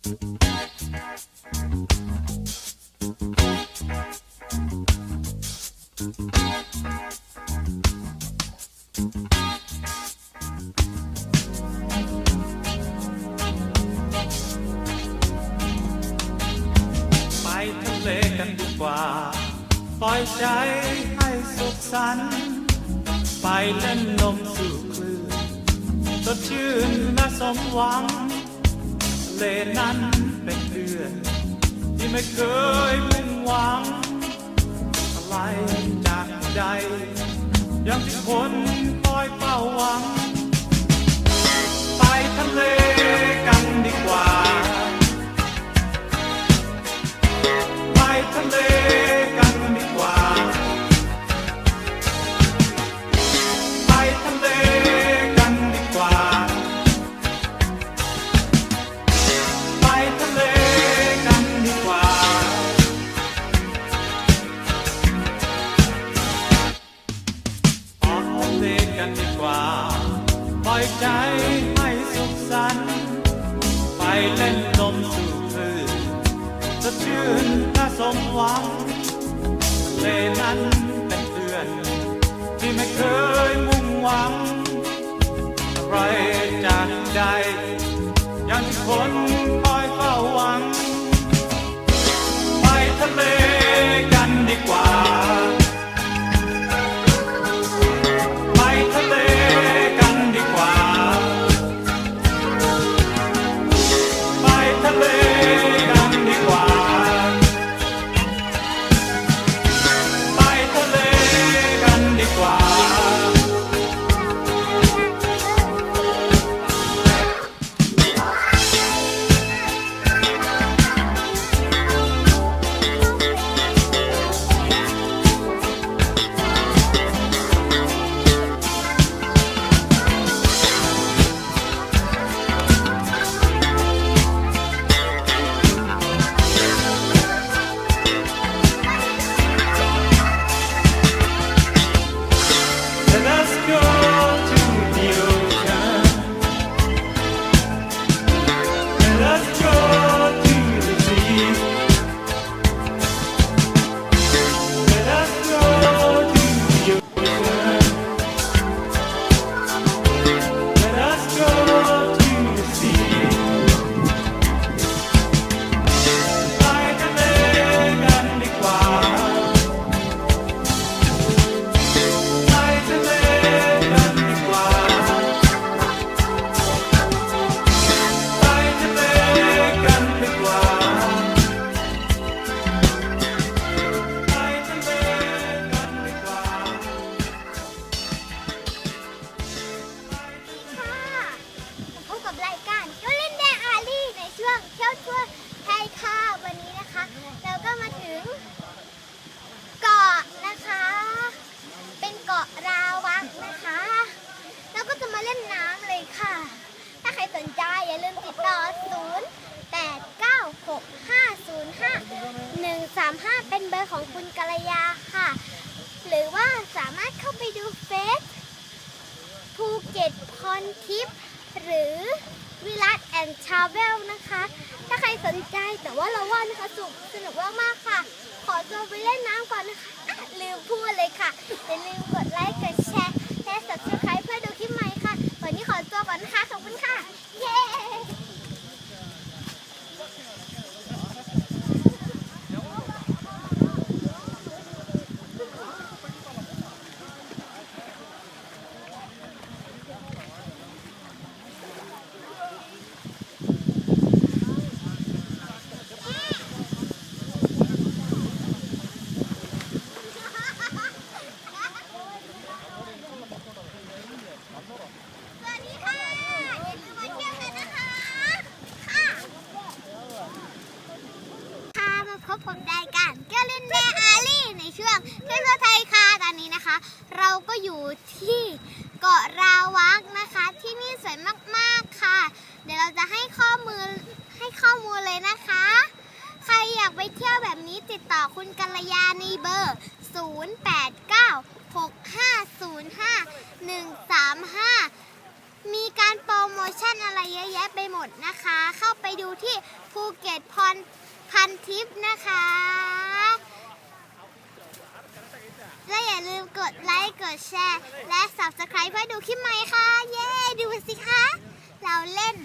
ไปทะเลกันดีกว่า ปล่อยใจให้สุขสันต์ไปเล่นลมสู่คลื่นสดชื่นและสมหวัง เลนั้นเป็นเพื่อนที่ไม่เคยมุ่งหวัง อะไรจากใจยังที่คนคอยเฝ้าหวัง ไปทะเล กันดีกว่า ปล่อยใจให้สุขสันต์ไปเล่นลมสู่คลื่นสดชื่นและสมหวังทะเลนั้นเป็นเพื่อน ที่ไม่เคยมุ่งหวังอะไรจากใจยังคนคอ เล่นน้ำเลยค่ะ ถ้าใครสนใจอย่าลืมติดต่อ 0 8 9 6 5 0 5 1 3 5 เป็นเบอร์ของคุณกัลยาค่ะ หรือว่าสามารถเข้าไปดูเฟซภูเก็ตพรทิพย์หรือวิลัสแอนด์ทราเวลนะคะ ถ้าใครสนใจแต่ว่าเราว่านะคะสุขสนุกมากๆค่ะ ขอตัวไปเล่นน้ำก่อนนะคะอะลืมพูดเลยค่ะอย่าลืมกดไลค์กดแชร์และ subscribe เพื่อดูคลิปใหม่ค่ะ วันนี้ขอตัวก่อนนะคะ ขอบคุณค่ะ เย้ สวัสดีค่ะ อย่าลืมมาเที่ยวกันนะคะ ค่ะ ค่ะมาพบกับรายการเกลินแม่อาลี่ในช่วงเที่ยวไทยค่ะตอนนี้นะคะ เราก็อยู่ที่เกาะราวักนะคะ ที่นี่สวยมากๆค่ะ เดี๋ยวเราจะให้ข้อมูลให้ข้อมูลเลยนะคะ ใครอยากไปเที่ยวแบบนี้ติดต่อคุณกัลยาในเบอร์ 0 8 9 6 5 0 5 1 3 5 มีการโปรโมชั่นอะไรเยอะแยะไปหมดนะคะ เข้าไปดูที่ภูเก็ตพรพันทิปนะคะ และอย่าลืมกดไลค์ กดแชร์ และ subscribe เพื่อดูคลิปใหม่ค่ะ เย้ ดูสิคะ เราเล่น